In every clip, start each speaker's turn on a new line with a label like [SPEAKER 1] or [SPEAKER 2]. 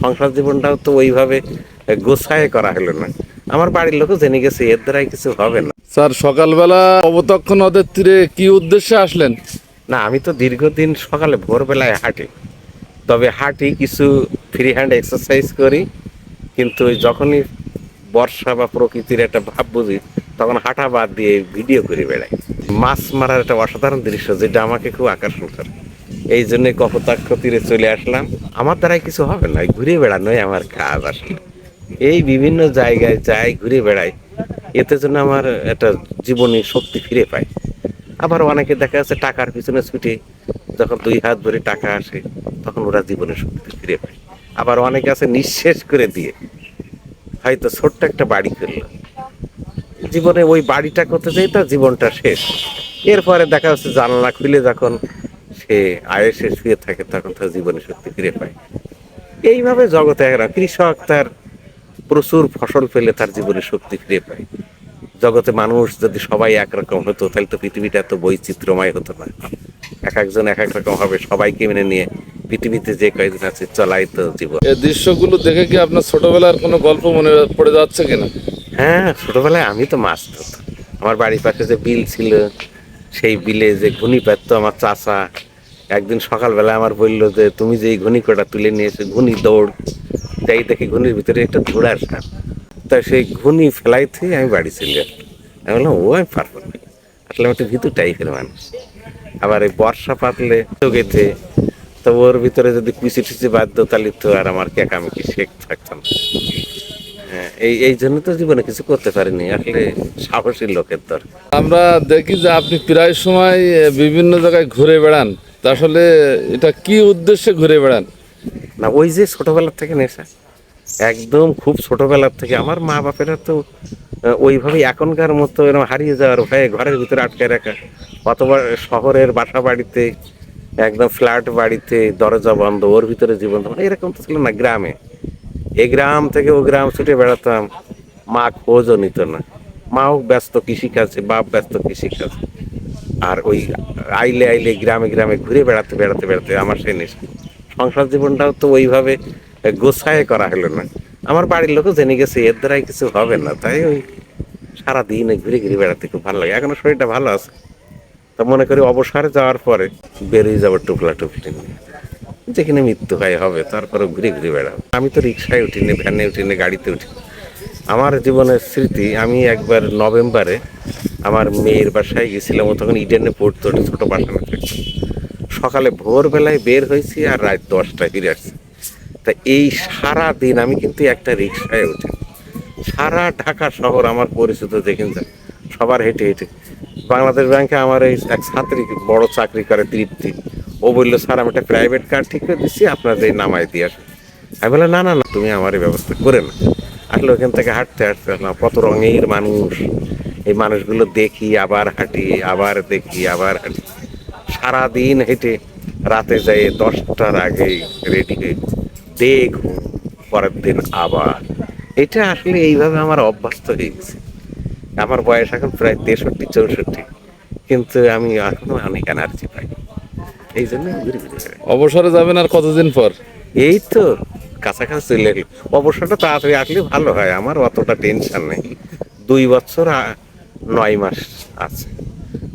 [SPEAKER 1] সংসার জীবনটাও তো ওইভাবে গোছায় করা হলো না। আমার বাড়ির লোকও জেনে গেছে এর দ্বারাই কিছু হবে না।
[SPEAKER 2] স্যার সকালবেলা অবতক্ষণ নদের তীরে কি উদ্দেশ্যে আসলেন?
[SPEAKER 1] না আমি তো দীর্ঘদিন সকালে ভোরবেলায় হাঁটি। তবে হাঁটি কিছু ফ্রি হ্যান্ড এক্সারসাইজ করি কিন্তু যখনই বর্ষা বা প্রকৃতির একটা ভাব বুঝি তখন হাঁটা বাদ দিয়ে ভিডিও করে বেড়াই। মাছ মারার একটা অসাধারণ দৃশ্য যেটা আমাকে খুব আকর্ষণ করে। এই জন্য কপোতাক্ষ তীরে চলে আসলাম। আমার দ্বারাই কিছু হবে না ঘুরে বেড়ানোই আমার কাজ আসলে। এই বিভিন্ন জায়গায় যাই, ঘুরে বেড়াই, এতে জন্য আমার একটা জীবনী শক্তি ফিরে পাই। আবার অনেকে দেখা যাচ্ছে টাকার পিছনে ছুটে, যখন দুই হাত ভরে টাকা আসে, তখন ওরা জীবনের শক্তি ফিরে পায়। আবার অনেকে আছে নিঃশেষ করে দিয়ে, হয়তো ছোট্ট একটা বাড়ি করল। জীবনে ওই বাড়িটা করতে যেই তার জীবনটা শেষ। এরপরে দেখা যাচ্ছে জানলা খুলে যখন সে আয়েসে শুয়ে থাকে তখন তার জীবনে শক্তি ফিরে পায়। এইভাবে জগতে একরা কৃষক তার প্রচুর ফসল পেলে তার জীবনে শক্তি ফিরে পায়। জগতে মানুষ যদি সবাই একরকম হতো তাহলে তো পৃথিবীটা এত বৈচিত্র্যময় হতো না। এক একজন এক এক রকম হবে সবাইকে মেনে নিয়ে পৃথিবীতে যে কয়েকদিন আছে চলাই তো জীবন।
[SPEAKER 2] এই দৃশ্যগুলো দেখে কি আপনার ছোটবেলার কোনো গল্প মনে পড়ে যাচ্ছে কিনা?
[SPEAKER 1] হ্যাঁ ছোটবেলায় আমি তো মাছ ধরতাম। আমার বাড়ির পাশে যে বিল ছিল সেই বিলে যে ঘুনি পাততো আমার চাচা একদিন সকালবেলা আমার বলল যে, তুমি যে এই ঘুনি কটা তুলে নিয়ে এসে ঘুনি দৌড় যাই দেখি ঘুনির ভিতরে একটা ঘোড়ার সাপ তা সেই ঘুনি ফেলাইতে আমি বাড়ি চলে আসলাম। আমি বললাম, ও, আমি পারব না। আসলে আমি একটা ভিতু টাইপের মানুষ। আবার এই বর্ষা পাতলে গেছে তো ওর ভিতরে যদি কুচি টুচি বাধ্য তাহলে তো আর আমার কেকামি কি শেখ থাকতাম। হ্যাঁ এই এই জন্য তো জীবনে কিছু করতে পারিনি, আসলে সাহসী লোকের দর
[SPEAKER 2] আমরা দেখি যে আপনি প্রায় সময় বিভিন্ন জায়গায় ঘুরে বেড়ান। তা আসলে এটা কি উদ্দেশ্যে ঘুরে বেড়ান?
[SPEAKER 1] না, ওই যে ছোটবেলার থেকে নেশা। একদম খুব ছোটবেলার থেকে। আমার মা বাপেরা তো ওইভাবে এখনকার মতো এরকম হারিয়ে যাওয়ার ভয়ে ঘরের ভিতরে আটকে রাখা। অথবা শহরের বাসা বাড়িতে একদম ফ্ল্যাট বাড়িতে দরজা বন্ধ, ওর ভিতরে জীবন এরকম তো ছিল না গ্রামে। এই গ্রাম থেকে ও গ্রাম ছুটে বেড়াতাম। মা খোঁজও নিত না। মাও ব্যস্ত কৃষিকাজে, বাপ ব্যস্ত কৃষিকাজে। আর ওই আইলে আইলে গ্রামে গ্রামে ঘুরে বেড়াতে বেড়াতে বেড়াতে আমার সেই নেশা। সংসার জীবনটাও তো ওইভাবে গোছায় করা হলো না। আমার বাড়ির লোকও জেনে গেছে, এর দ্বারাই কিছু হবে না। তাই ওই সারাদিন ঘুরে ঘুরে বেড়াতে খুব ভালো লাগে। এখনও শরীরটা ভালো আছে। তা মনে করি অবসরে যাওয়ার পরে বেরিয়ে যাব টুকলা টুকলি নিয়ে। যেখানে মৃত্যু হয়, হবে তারপরে ঘুরে ঘুরে বেড়াবো। আমি তো রিক্সায় উঠিনি, ভ্যানে উঠিনি, গাড়িতে উঠি আমার জীবনের স্মৃতি, আমি একবার নভেম্বরে আমার মেয়ের বাসায় গেছিলাম, ও তখন ইডেনে পড়তো একটা ছোটো বাসানো থাকতো। সকালে ভোরবেলায় বের হয়েছি আর রাত দশটায় ফিরে আসছি। তা এই সারা দিন আমি কিন্তু একটা রিক্সায় উঠি। সারা ঢাকা শহর আমার পরিচিত, দেখেন যান সবার হেঁটে হেঁটে। বাংলাদেশ ব্যাংকে আমার এই এক ছাত্রী বড় চাকরি করে, তৃপ্তি। ও বলল, স্যার, আমি একটা প্রাইভেট কার ঠিক করে দিচ্ছি আপনাদের এই নামায় দিয়ে আসুন। আমি বললাম, না না না, তুমি আমার এই ব্যবস্থা করে না আসলে ওখান থেকে হাঁটতে হাঁটতে আসলাম কত রঙের মানুষ। এই মানুষগুলো দেখি আবার হাঁটি আবার দেখি আবার হাঁটি। সারাদিন হেঁটে রাতে যাই দশটার আগে রেডি হয়ে দেখুন পরের দিন আবার। এটা আসলে এইভাবে আমার অভ্যস্ত হয়ে গেছে। আমার বয়স এখন প্রায় তেষট্টি চৌষট্টি। কিন্তু আমি এখনও অনেক এনার্জি পাই। এই জন্য
[SPEAKER 2] অবসরে যাবেন আর কতদিন পর?
[SPEAKER 1] এই তো কাছাকাছি চলে এলো অবসরটা তাড়াতাড়ি আসলে ভালো হয়। আমার অতটা টেনশন নেই। দুই বছর নয় মাস আছে।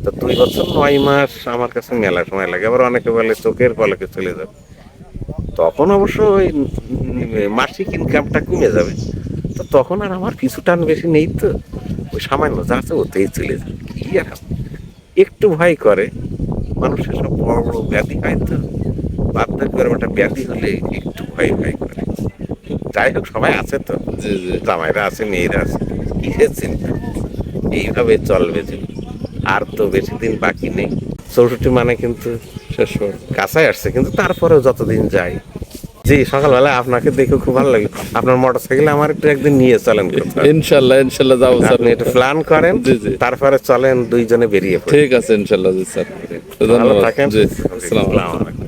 [SPEAKER 1] তো দুই বছর নয় মাস আমার কাছে মেলা সময় লাগে। আবার অনেকে বলে চোখের পলকে চলে যাবে। তখন অবশ্য ওই মাসিক ইনকামটা কমে যাবে। তো তখন আর আমার কিছু টান বেশি নেই তো। ওই সামান্য যা আছে ওতেই চলে যাবে। কি আর একটু ভয় করে। মানুষের সব বড় বড় ব্যাধি হয় তো। বার্ধক্য এরকম একটা ব্যাধি হলে একটু ভয় ভয় করে। যাই হোক সবাই আছে তো। জামাইরা আছে মেয়েরা আছে। কিসের চিন্তা এইভাবে চলবে জীবন আর তো বেশি দিন বাকি নেই। চৌষট্টি মানে কিন্তু
[SPEAKER 2] শেষ
[SPEAKER 1] কাছায় আসছে কিন্তু তারপরেও যতদিন যাই। জি সকালবেলা আপনাকে দেখে খুব ভালো লাগে আপনার মোটর সাইকেল আমার একটু একদিন নিয়ে চলেন
[SPEAKER 2] ইনশাল্লাহ ইনশাল্লাহ যাব স্যার।
[SPEAKER 1] আপনি একটু প্ল্যান করেন। তারপরে চলেন দুইজনে বেরিয়ে
[SPEAKER 2] ঠিক আছে ইনশাল্লাহ জি স্যার।
[SPEAKER 1] ভালো
[SPEAKER 2] ধন্যবাদ।
[SPEAKER 1] থাকেন।
[SPEAKER 2] জি
[SPEAKER 1] আসসালামু আলাইকুম।